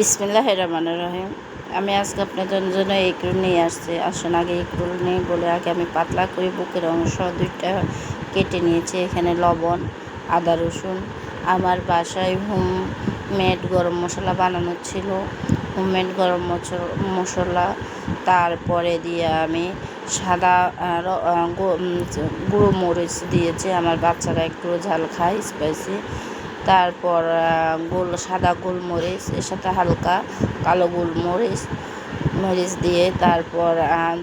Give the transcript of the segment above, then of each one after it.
বিসমিল্লাহ রহমান রহিম। আমি আজকে আপনাদের জন্য এগরোল নিয়ে আসছি। আসুন আগে এগরোল নেই বলে আগে আমি পাতলা করে, বুকের অংশ দুইটা কেটে নিয়েছি, এখানে লবণ, আদা, রসুন। আমার বাসায় হোম মেড গরম মশলা বানানো ছিল, হোমমেড গরম মশ- মশলা। তারপরে দিয়ে আমি সাদা গুঁড়ো মরিচ দিয়েছি। আমার বাচ্চারা একটু ঝাল খায় স্পাইসি তারপর গোল, সাদা গোলমরিচ, এর সাথে হালকা কালো গোলমরিচ, মরিচ দিয়ে তারপর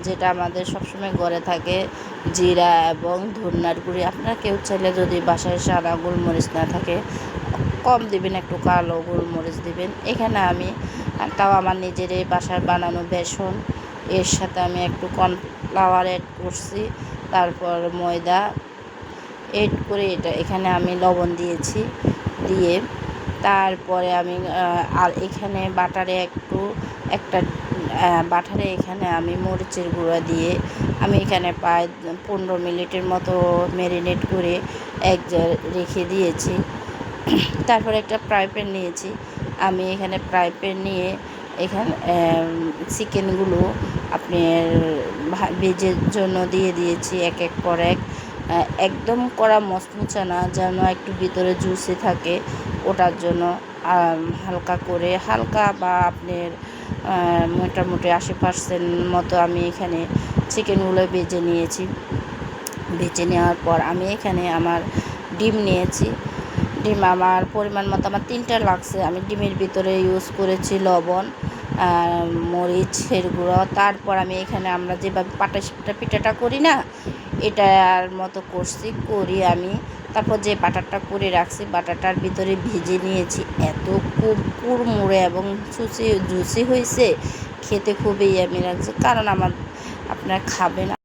যেটা আমাদের সবসময় ঘরে থাকে, জিরা এবং ধনিয়ার গুঁড়ি। আপনারা কেউ চাইলে যদি বাসায় সাদা গোলমরিচ না থাকে, কম দিবেন, একটু কালো গোলমরিচ দিবেন। এখানে আমি তাও আমার নিজের এই বাসায় বানানো বেসন, এর সাথে আমি একটু কর্নফ্লাওয়ার অ্যাড করছি, তারপর ময়দা এড করে এটা, এখানে আমি লবণ দিয়েছি। দিয়ে তারপরে আমি আর এখানে বাটারে একটু, একটা বাটারে এখানে আমি মরিচের গুঁড়া দিয়ে আমি এখানে প্রায় পনেরো মিনিটের মতো ম্যারিনেট করে এক রেখে দিয়েছি। তারপরে একটা ফ্রাই প্যান নিয়েছি। আমি এখানে ফ্রাই প্যান নিয়ে এখানে চিকেনগুলো আপনার ভা- ভেজের জন্য দিয়ে দিয়েছি এক এক পর এক। একদম কড়া মচমচা না, যেন একটু ভিতরে জুসি থাকে, ওটার জন্য হালকা করে, হালকা বা আপনার মোটামুটি আশি পার্সেন্ট মতো আমি এখানে চিকেনগুলো ভেজে নিয়েছি। ভেজে নেওয়ার পর আমি এখানে আমার ডিম নিয়েছি। ডিম আমার পরিমাণ মতো, আমার তিনটা লাগছে। আমি ডিমের ভিতরে ইউজ করেছি লবণ মরিচের গুঁড়ো। তারপর আমি এখানে আমরা যেভাবে পাটা পিঠাটা করি না এটার মতো করছি, করি আমি। তারপর যে বাটারটা করে রাখছি, বাটারটার ভিতরে ভেজে নিয়েছি। এত খুব কুড়মুড়ে এবং জুসি জুসি হয়েছে, খেতে খুবই আমি লাগছে। কারণ আমার, আপনার খাবেন